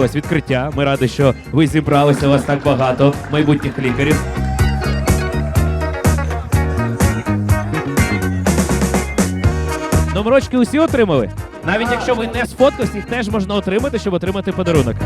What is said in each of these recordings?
вас відкриття. Ми раді, що ви зібралися. Вас так багато майбутніх лікарів. Номерочки усі отримали. Навіть якщо ви не сфоткались, їх теж можна отримати, щоб отримати подарунок.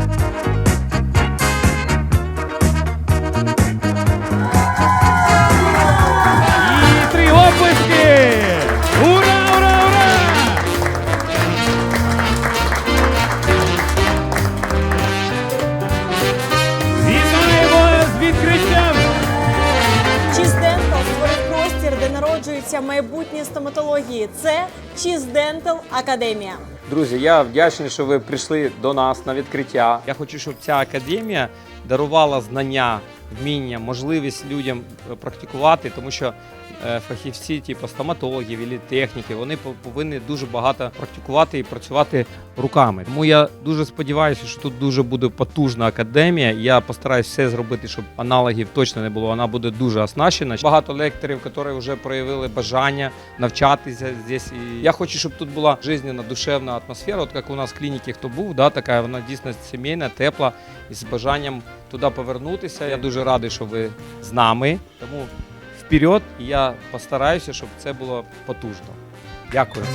Майбутні стоматології. Це Cheese Dental Академія. Друзі, я вдячний, що ви прийшли до нас на відкриття. Я хочу, щоб ця академія дарувала знання, вміння, можливість людям е, практикувати, тому що фахівці, типу стоматологів або техніки, вони по- повинні дуже багато практикувати і працювати руками. Тому я дуже сподіваюся, що тут дуже буде потужна академія. Я постараюсь все зробити, щоб аналогів точно не було. Вона буде дуже оснащена. Багато лекторів, які вже проявили бажання навчатися здесь. І я хочу, щоб тут була жизненна, душевна атмосфера. От як у нас в клініці, хто був, да, така вона дійсно сімейна, тепла і з бажанням туди повернутися. Я дуже радий, що ви з нами. Тому вперед і я постараюся, щоб це було потужно. Дякую.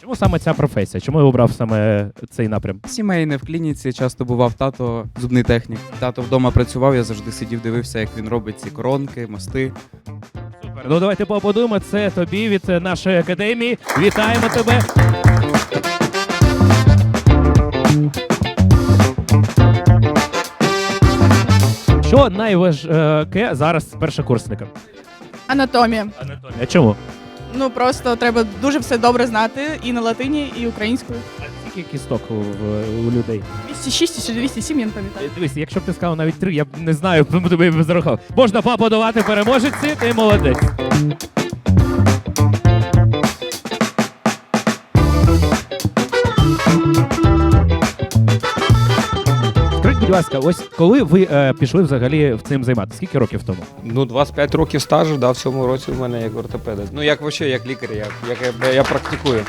Чому саме ця професія? Чому я обрав саме цей напрям? Сімейне в клініці часто бував тато зубний технік. Тато вдома працював, я завжди сидів, дивився, як він робить ці коронки, мости. Супер. Ну давайте поаплодуємо. Це тобі від нашої академії. Вітаємо тебе. Що найважке зараз першокурсникам? Анатомія. Анатомія. Чому? Ну просто треба дуже все добре знати і на латині, і українською. А скільки кісток у, у людей? 206 чи 207, я не пам'ятаю. Е, Дивись, якщо б ти сказав навіть три, я б не знаю, тому тобі б зарахував. Можна поаплодувати переможеці, ти молодець. Ласка, ось коли ви е, пішли взагалі в цим займатися? Скільки років тому? Ну, 25 років стажу, да, в цьому році у мене як ортопеда. Ну, як вообще, як лікар, як, як я, я практикую.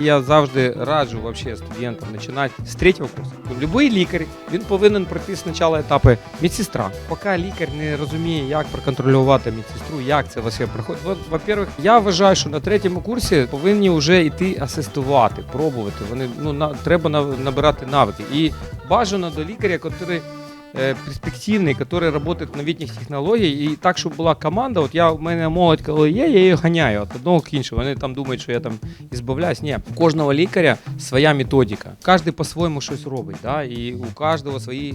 Я завжди раджу вообще студентам починати з третього курсу. Любий лікар він повинен пройти спочатку етапи медсестра. Поки лікар не розуміє, як проконтролювати медсестру, як це вообще проходить. Во-первых, я вважаю, що на третьому курсі повинні вже йти асистувати, пробувати. Вони ну на треба набирати навики. І бажано до лікаря, який перспективний, який працює в новітніх технологій, і так, щоб була команда. От я в мене молодь, коли є, я її ганяю від одного к іншому. Вони там думають, що я там ізбавляюсь. Ні, у кожного лікаря своя методика. Кожен по-своєму щось робить, да? і у кожного свої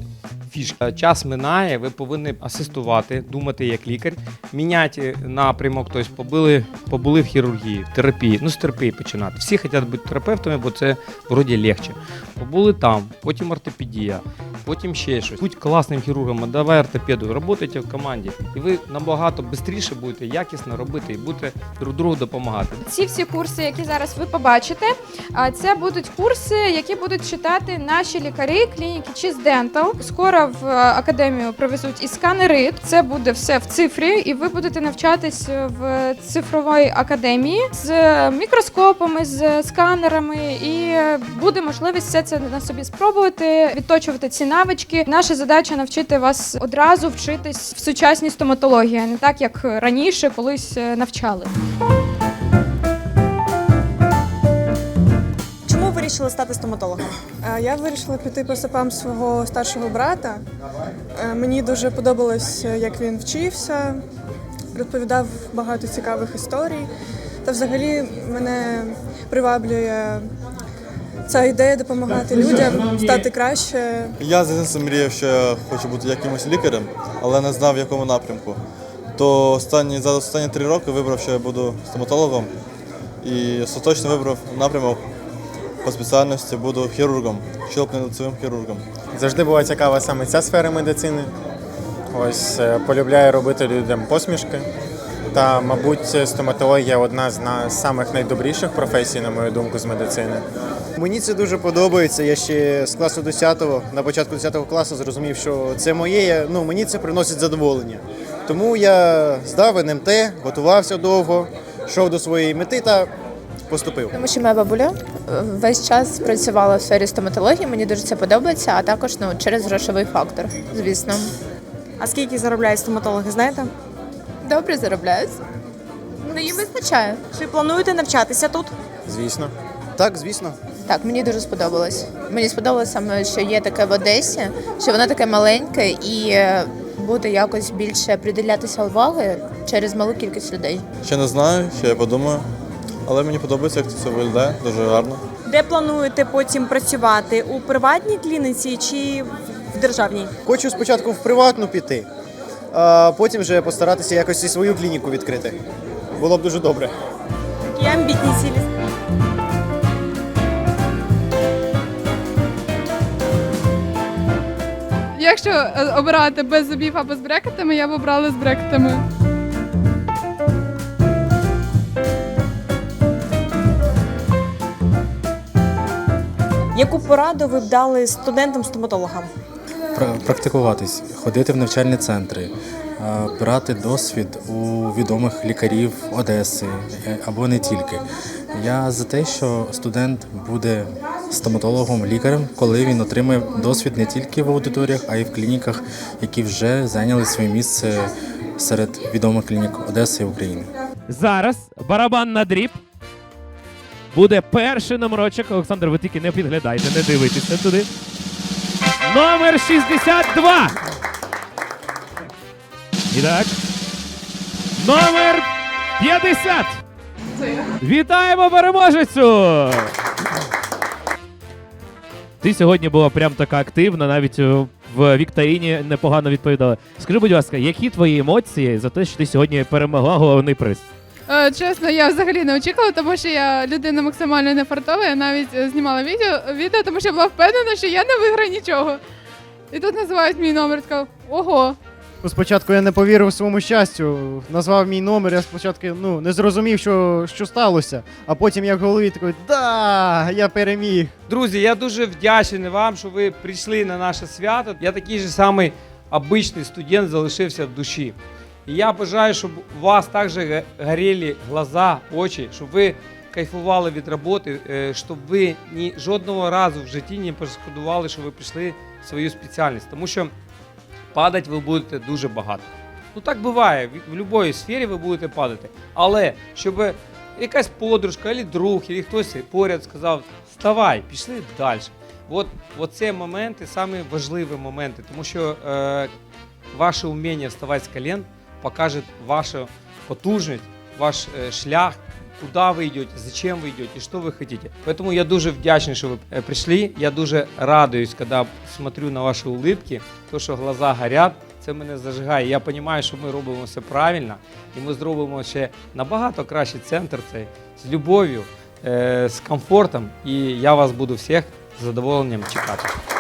фішки. Е, Час минає, ви повинні асистувати, думати як лікар, міняти напрямок. Тобто побули, побули в хірургії, в терапії. Ну, з терапії починати. Всі хочуть бути терапевтами, бо це вроді легче. Побули там, потім ортопедія, потім ще щось. Будь класним хірургом, давай ортопеду, працюйте в команді, і ви набагато швидше будете якісно робити і будете друг другу допомагати. Ці всі курси, які зараз ви побачите, це будуть курси, які будуть читати наші лікарі клініки Cheese Dental. Скоро в е, академію привезуть і сканери. Це буде все в цифрі, і ви будете навчатись в цифровій академії з мікроскопами, з сканерами, і буде можливість все це на собі спробувати, відточувати ці навички. Наша задача навчити вас одразу вчитись в сучасній стоматології, а не так як раніше колись е, навчали. Чому ви вирішили стати стоматологом? Е, Я вирішила піти по стопам свого старшого брата. Е, Мені дуже подобалось, як він вчився, розповідав багато цікавих історій. Та взагалі мене приваблює ця ідея допомагати людям стати краще. Я з дитинства мріяв, що я хочу бути якимось лікарем, але не знав в якому напрямку. То останні, за останні три роки вибрав, що я буду стоматологом і остаточно вибрав напрямок по спеціальності буду хірургом, щелкним хірургом. Завжди була цікава саме ця сфера медицини. Ось е, полюбляю робити людям посмішки. Та, мабуть, стоматологія одна з самих найдобріших професій, на мою думку, з медицини. Мені це дуже подобається. Я ще з класу 10-го, на початку 10 класу зрозумів, що це моє, ну, мені це приносить задоволення. Тому я здав НМТ, готувався довго, йшов до своєї мети та поступив. Тому що моя бабуля е, весь час працювала в сфері стоматології, мені дуже це подобається, а також ну, через грошовий фактор, звісно. А скільки заробляють стоматологи, знаєте? Добре заробляють. Ну, їм вистачає. Чи плануєте навчатися тут? Звісно. Так, звісно. Так, мені дуже сподобалось. Мені сподобалось саме, що є таке в Одесі, що воно таке маленьке і е, буде якось більше приділятися уваги через малу кількість людей. Ще не знаю, ще я подумаю. Але мені подобається, як це все виглядає, дуже гарно. Де плануєте потім працювати? У приватній клініці чи в державній? Хочу спочатку в приватну піти, а потім вже постаратися якось і свою клініку відкрити. Було б дуже добре. Такі амбітні цілі. Якщо е, обирати без зубів або з брекетами, я б обрала з брекетами. Яку пораду ви б дали студентам-стоматологам? Пра- практикуватись, ходити в навчальні центри, е, брати досвід у відомих лікарів Одеси е, або не тільки. Я за те, що студент буде стоматологом, лікарем, коли він отримає досвід не тільки в аудиторіях, а й в клініках, які вже зайняли своє місце серед відомих клінік Одеси і України. Зараз барабан на дріб. Буде перший номерочок. Олександр, ви тільки не підглядайте, не дивитеся туди. Номер 62. І. Номер 50. Вітаємо переможецю! Ти сьогодні була прям така активна, навіть е, в вікторині непогано відповідала. Скажи, будь ласка, які твої емоції за те, що ти сьогодні перемогла головний приз? Е, Чесно, я взагалі не очікувала, тому що я людина максимально не фартова. Я навіть е, знімала відео, відео, тому що я була впевнена, що я не виграю нічого. І тут називають мій номер, така ого. Спочатку я не повірив своєму щастю, назвав мій номер, я спочатку ну, не зрозумів, що, що сталося, а потім я в голові такий, да, я переміг. Друзі, я дуже вдячний вам, що ви прийшли на наше свято. Я такий же самий обичний студент залишився в душі. І я бажаю, щоб у вас також горіли глаза, очі, щоб ви кайфували від роботи, е, щоб ви ні жодного разу в житті не пошкодували, що ви прийшли в свою спеціальність. Тому що падати ви будете дуже багато. Ну так буває, в будь-якій сфері ви будете падати. Але щоб якась подружка, або друг, або хтось поряд сказав, вставай, пішли далі. От, це моменти, самі моменти, тому що е, ваше вміння вставати з колен покаже вашу потужність, ваш е, шлях, куда ви йдете, зачем ви йдете, що ви хочете. Поэтому я дуже вдячний, що ви е, прийшли. Я дуже радуюсь, коли смотрю на ваші улыбки, то, що глаза горять, це мене зажигає. Я розумію, що ми робимо все правильно, і ми зробимо ще набагато кращий центр цей з любов'ю, е, з комфортом. І я вас буду всіх з задоволенням чекати.